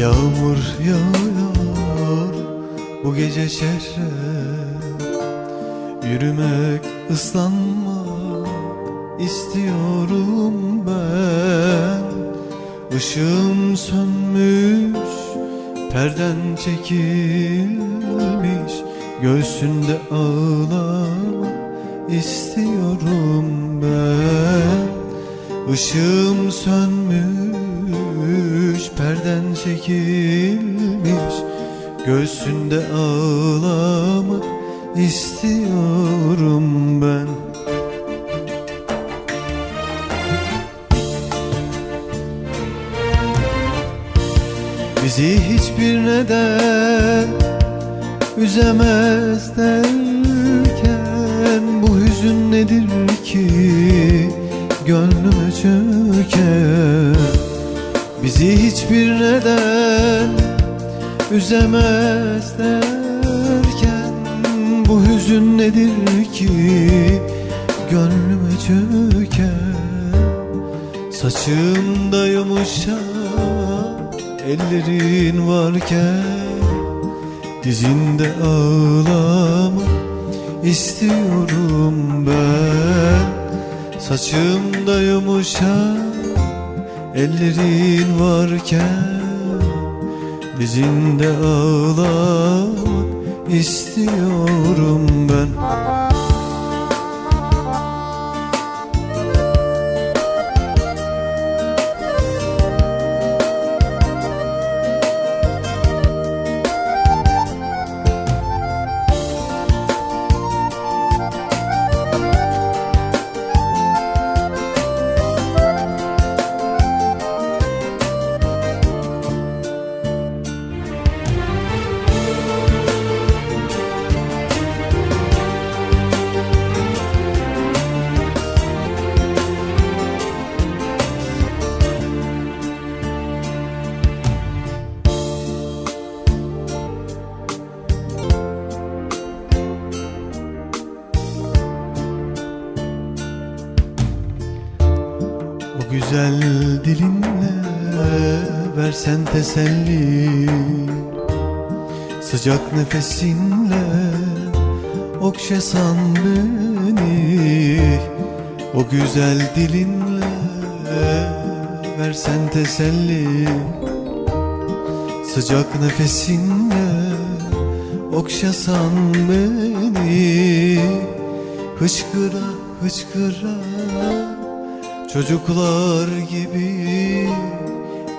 Yağmur yağıyor bu gece şehre. Yürümek, ıslanmak istiyorum ben. Işığım sönmüş, perden çekilmiş. Göğsünde ağlamak istiyorum ben. Işığım sönmüş, perden çekilmiş Göğsünde ağlamak istiyorum ben. Bizi hiçbir neden üzemez derken Bu hüzün nedir ki gönlüme çöker Bizi hiçbir neden üzemez derken Bu hüzün nedir ki? Gönlüme çöker Saçımda yumuşak ellerin varken Dizinde ağlama istiyorum ben. Saçımda yumuşak ellerin varken Dizinde ağlamak istiyorum ben güzel dilinle versen teselli. Sıcak nefesinle okşasan beni O güzel dilinle versen teselli. Sıcak nefesinle okşasan beni Hıçkıra hıçkıra Çocuklar gibi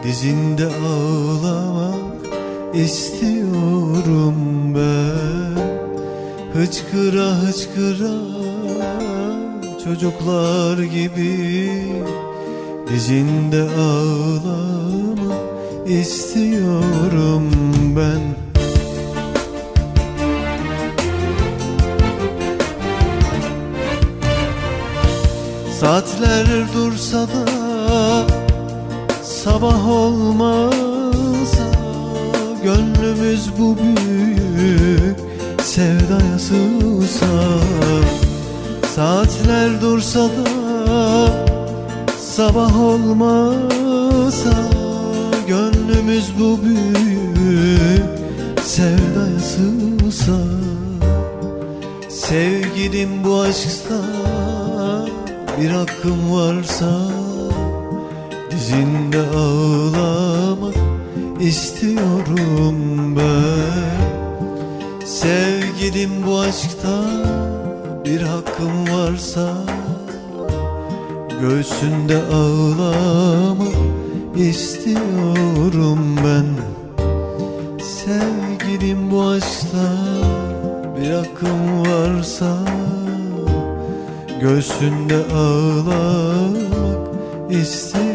dizinde ağlamak istiyorum ben. Hıçkıra hıçkıra çocuklar gibi dizinde ağlamak istiyorum ben Saatler dursa da sabah olmasa Gönlümüz bu büyük sevdaya sığsa. Saatler dursa da sabah olmasa bir hakkım varsa Dizinde ağlamak istiyorum ben. Sevgilim bu aşkta bir hakkım varsa Göğsünde ağlamak istiyorum ben. Sevgilim bu aşkta bir hakkım varsa Göğsünde ağlamak ben